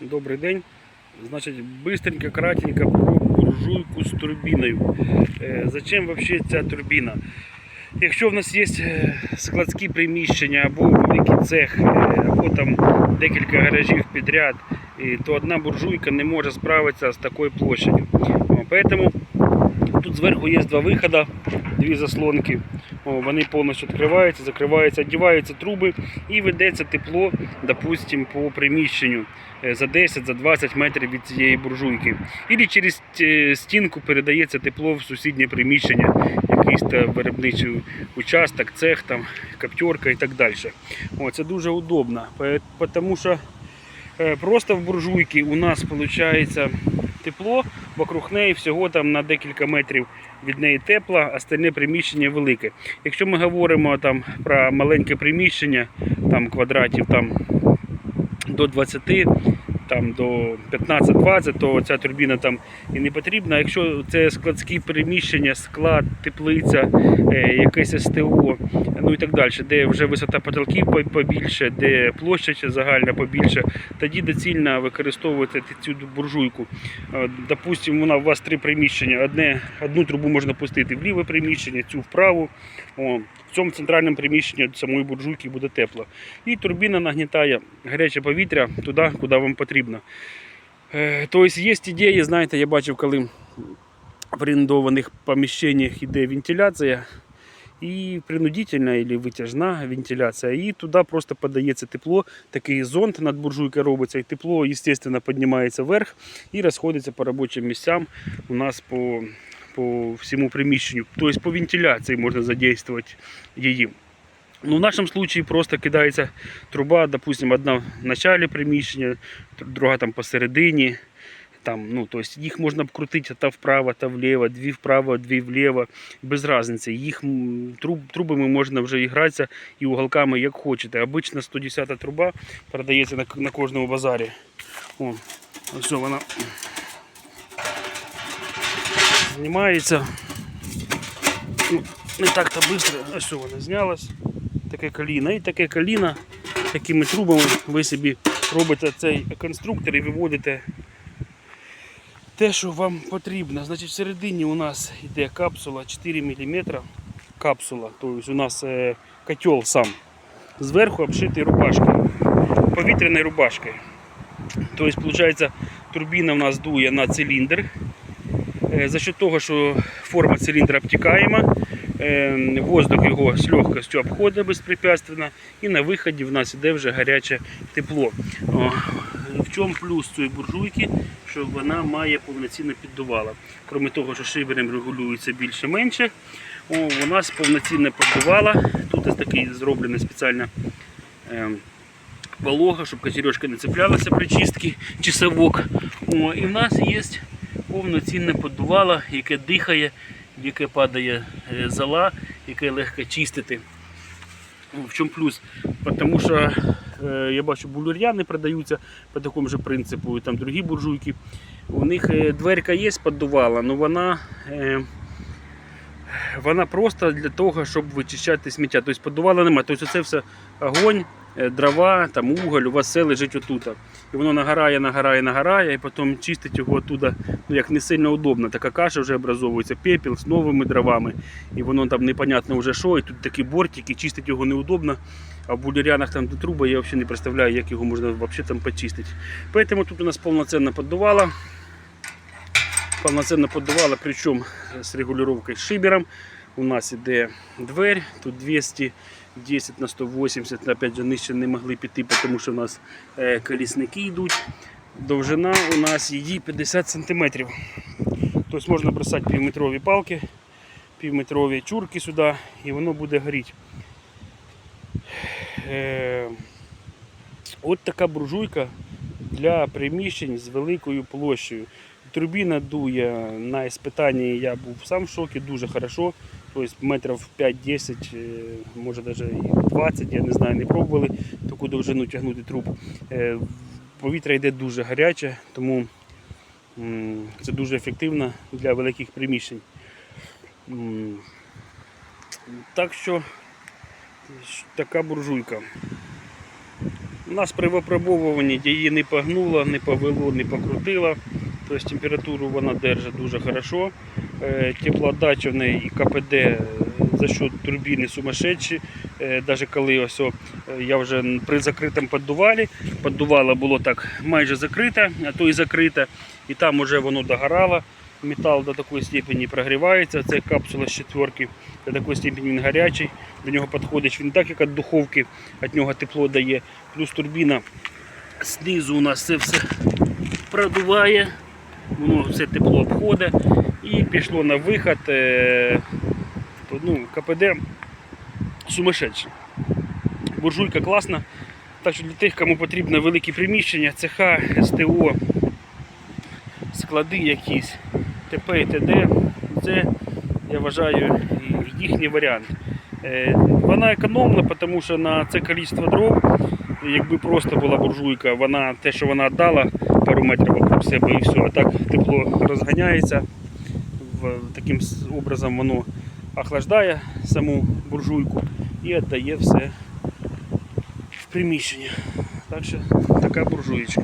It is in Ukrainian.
Добрий день. Значить, быстренько, кратенько про буржуйку з турбіною. Е, Зачем вообще ця турбіна? Якщо в нас є е, складські приміщення або великий цех, е, або там декілька гаражів підряд, то одна буржуйка не може справитися з такою площадю. О, Поэтому тут зверху є два виходи, дві заслонки. О, Вони повністю відкриваються, закриваються, одіваються труби і ведеться тепло, допустим, по приміщенню е, за 10-20 метрів від цієї буржуйки. Ілі через е, стінку передається тепло в сусіднє приміщення, якийсь там виробничий участок, цех, там, коптерка і так далі. О, це дуже удобно, тому що е, просто в буржуйці у нас виходить тепло, вокруг неї всього там на декілька метрів від неї тепла, а остальне приміщення велике. Якщо ми говоримо там про маленьке приміщення, там квадратів там до 20, там до 15-20, то ця турбіна там і не потрібна. Якщо це складські приміщення, склад, теплиця, е, якесь СТО, ну і так далі, де вже висота потолків побільше, де площа загальна побільше, тоді доцільно використовувати цю буржуйку. Е, Допустимо, вона у вас три приміщення. Одне, одну трубу можна пустити в ліве приміщення, цю вправо. О, в цьому центральному приміщенні самої буржуйки буде тепло. І турбіна нагнітає гаряче повітря туди, куди вам потрібно. Е, Тобто є ідеї, знаєте, я бачив, коли в орендованих поміщеннях йде вентиляція. І принудительна або витяжна вентиляція, і туди просто подається тепло, такий зонд над буржуйкою робиться, і тепло, звісно, піднімається вверх і розходиться по робочим місцям у нас по, по всьому приміщенню. Тобто по вентиляції можна задействувати її. Ну, в нашому случае просто кидається труба, допустим, одна в началі приміщення, друга там посередині. Там, ну, то есть їх можна обкрутити та вправо, та вліво, дві вправо, дві вліво, без різниці. Їх труб, трубами можна вже і гратися і уголками, як хочете. Обична 110 труба продається на, на кожному базарі. О, ось вона знімається. Ну, не так-то швидко, ось вона знялась. Таке коліна. І таке коліна, такими трубами ви собі робите цей конструктор і виводите те, що вам потрібно. Значить, всередині у нас йде капсула 4 мм. Капсула, тобто у нас е, котел сам. Зверху обшитий рубашкою, повітряною рубашкою. Тобто, виходить, турбіна у нас дує на циліндр. Е, За счет того, що форма циліндра обтікаема, е, воздух його з легкістю обходить безпрепятственно, і на виході в нас іде вже гаряче тепло. В чому плюс цієї буржуйки, що вона має повноцінно піддувало. Крім того, що шиберем регулюється більше-менше, у нас повноцінне піддувало. Тут ось такий зроблений спеціально полога, щоб козірьошка не цеплялася при чистці чи. О, і в нас є повноцінне поддувало, яке дихає, в яке падає е, зола, яке легко чистити. В чому плюс? Тому що е, я бачу, булюр'яни продаються по такому же принципу, і там другі буржуйки. У них е, дверка є поддувала, але вона, вона просто для того, щоб вичищати сміття. Тобто поддувала немає. Тобто це все огонь, дрова, там уголь, у вас все лежить отут. І воно нагорає, нагорає, нагорає, і потім чистить його оттуда, ну як не сильно удобно. Така каша вже образовується, пепел з новими дровами. І воно там непонятно вже що, і тут такі бортики, чистити його неудобно. А в булерянах там де труби, я взагалі не представляю, як його можна взагалі там почистити. Поэтому тут у нас повноцінно поддувало. Повноцінно поддувало, причому з регулювання шибером. У нас іде дверь, тут 210 на 180, опять же нижче не могли піти, тому що у нас е, колісники йдуть. Довжина у нас її 50 см. Тобто можна бросати півметрові палки, півметрові чурки сюди і воно буде горіти. Е, От така буржуйка для приміщень з великою площею. Турбіна дує на іспитанні, я був сам в шокі, дуже хорошо. Тобто метрів 5-10, е, може навіть і 20, я не знаю, не пробували таку довжину тягнути труб. Е, Повітря йде дуже гаряче, тому це дуже ефективно для великих приміщень. Так що така буржуйка. У нас при випробовуванні її не погнуло, не повело, не покрутило. Тобто температуру вона держить дуже хорошо. Е, Теплоотдача в неї і КПД е, за счет турбіни сумасшедші. Е, Даже коли ось е, я вже при закритому піддувалі, піддувало було так майже закрите, а то і закрите, і там вже воно догорало. Метал до такої степені прогрівається. Це капсула з четверки, до такої степені він гарячий. До нього підходиш він так, як від духовки, від нього тепло дає. Плюс турбіна знизу у нас все продуває, воно все тепло обходить і пішло на виход. е, Ну, КПД сумасшедший. Буржуйка класна. Так що для тих, кому потрібно великі приміщення, цеха, СТО, склади якісь, ТП і ТД, це, я вважаю, їхній варіант. Е, Вона економна, тому що на це кількість дров, якби просто була буржуйка, вона те, що вона дала пару метрів вокруг себе і все, а так тепло розганяється. В, таким образом воно охлаждає саму буржуйку і віддає все в приміщення. Так що така буржуєчка.